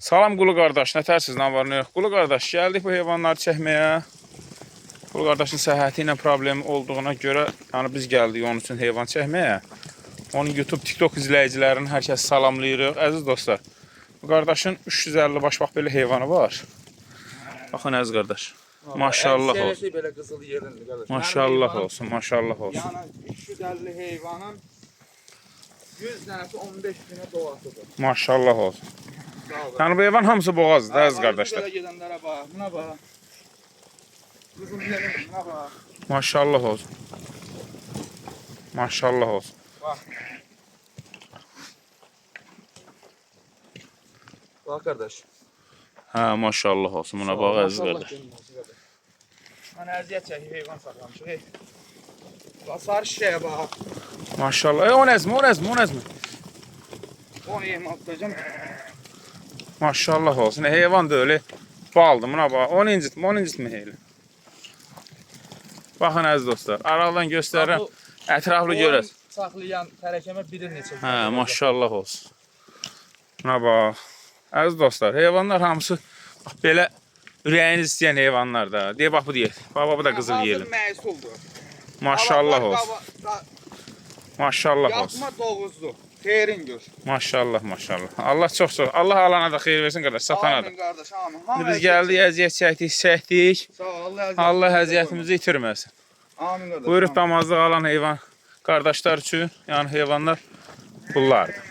Salam Qulu qardaş, nə tərsiz, nə var, nə yox? Qulu qardaş, gəldik bu heyvanları çəkməyə. Qulu qardaşın səhhəti ilə problemi olduğuna görə, yəni biz gəldik onun üçün heyvan çəkməyə. Onun YouTube, TikTok izləyicilərini hər kəs salamlayırıq. Əziz dostlar, bu qardaşın 350 baş bax belə heyvanı var. Baxın əziz qardaş. Maşallah olsun. Belə qızıl yerindir qardaş. Maşallah olsun, maşallah olsun. Yəni 350 heyvanın 100 dənəsi 15 günə doğasıdır. Maşallah olsun. Yəni bu heyvan hamısı boğazdır, əziz qardaşlar. Belə gedənlərə bax, buna bax. Qızıl yerin buna bax. Maşallah olsun. Maşallah olsun. Bax. Bax qardaş. Hə, maşallah olsun. Buna bax əziz qardaş. Mən əziyyət çəkib heyvan saxlamışıq. Hey. Bax sarı şişəyə bax. Maşallah. E, o nəzmi, o nəzmi, o nəzmi. Onu yeyim atlayacağım. Maşallah olsun. E, heyvan da öyle. Baldı buna bax. Onu incitmə, onu incitmə heyli. Baxın əziz dostlar. Aradan göstərirəm. Ətraflı görəs. Saxlayan tərəkəmə biri neçə. Hə, maşallah olsun. Buna bax. Əziz dostlar, heyvanlar hamısı bax belə ürəyiniz istəyən heyvanlar da. Deyə bax bu deyir. Baba bu da qızıl yelim. Məhsuldur. Maşallah olsun. Maşallah olsun. Yapma doğuzlu. Xeyrin gör. Maşallah, maşallah. Allah çox çox. Allah alana da xeyir versin qardaş, satana da. Amin qardaş, amin. Biz gəldik, əziyyət çəkdik, çəkdik. Sağ ol, Allah əziyyət. Allah əziyyətimizi itirməsin. Amin qardaş. Buyuruq damazlıq alan heyvan qardaşlar üçün, yəni heyvanlar bunlardır.